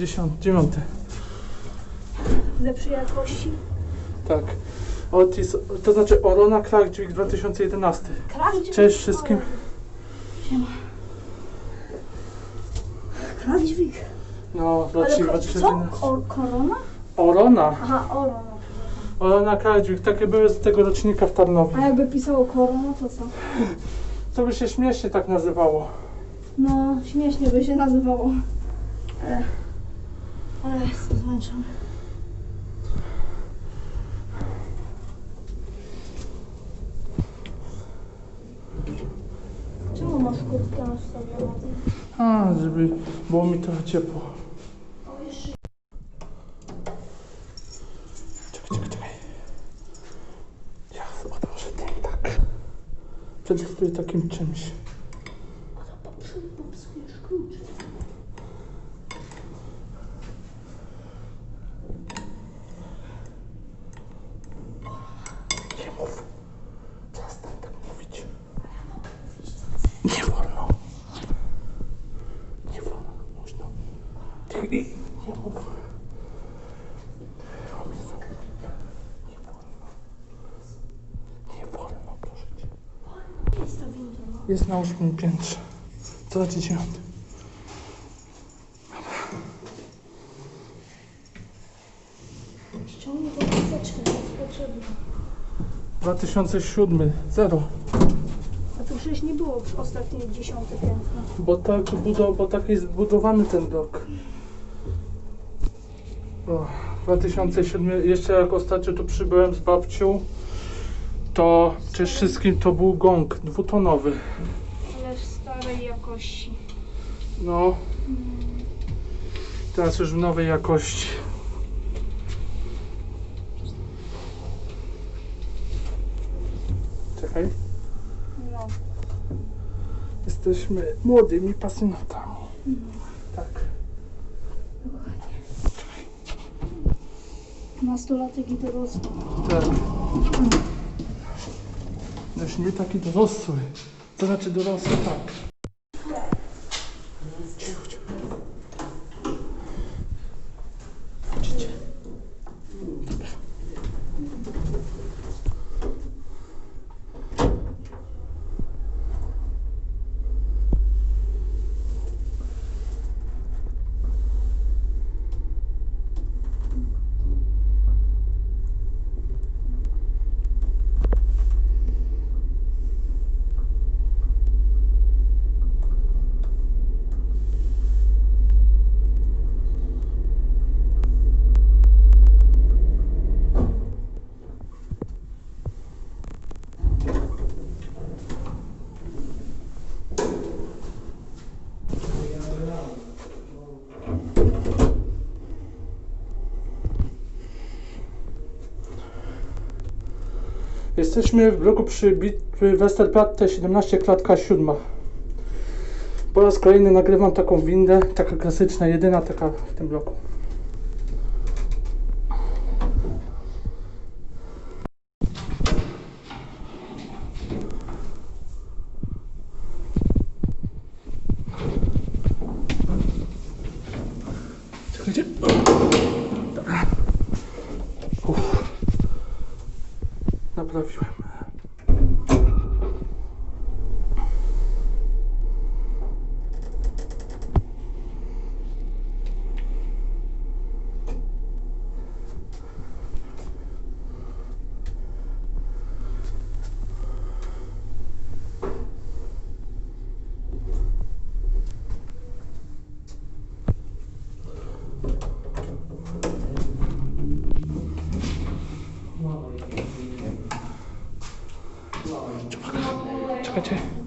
10, 9. Lepszej jakości. Tak. Otis, to znaczy Orona Clark Dźwig 2011. Krawdźwig. Cześć wszystkim. Siema. Krawdźwig. No, Ale rocznik ko- 2011. co? O, korona? Orona. Aha, korona. Orona Clark Dźwig, takie były z tego rocznika w Tarnowie. A jakby pisało korona, to co? To by się śmiesznie tak nazywało. No, śmiesznie by się nazywało. Ale, ale jestem zmęczony. Czemu masz kurtkę na sobie? A, żeby było mi trochę ciepło. Czekaj, czekaj, czekaj. Ja odłożę ten tak. Przetestuję takim czymś. Jest na ósmym piętrze. Co na dziewiąty? Ściągnij tą chusteczkę, to jest potrzebne. 2007. Zero. A tu przecież nie było w ostatnie dziesiąte piętro. Bo tak, budo, bo tak jest zbudowany ten blok. O, 2007, jeszcze jak ostatnio tu przybyłem z babcią, to przede wszystkim to był gong dwutonowy. Ale starej jakości. No, teraz już w nowej jakości. Czekaj, No. jesteśmy młodymi pasjonatami. Tak. Nastolatek i dorosły. Tak. Już nie taki dorosły. To znaczy dorosły, tak. Jesteśmy w bloku przy bitwy Westerplatte 17 klatka 7. Po raz kolejny nagrywam taką windę, taka klasyczna, jedyna taka w tym bloku. Czekajcie. Naprawiłem. Czekajcie.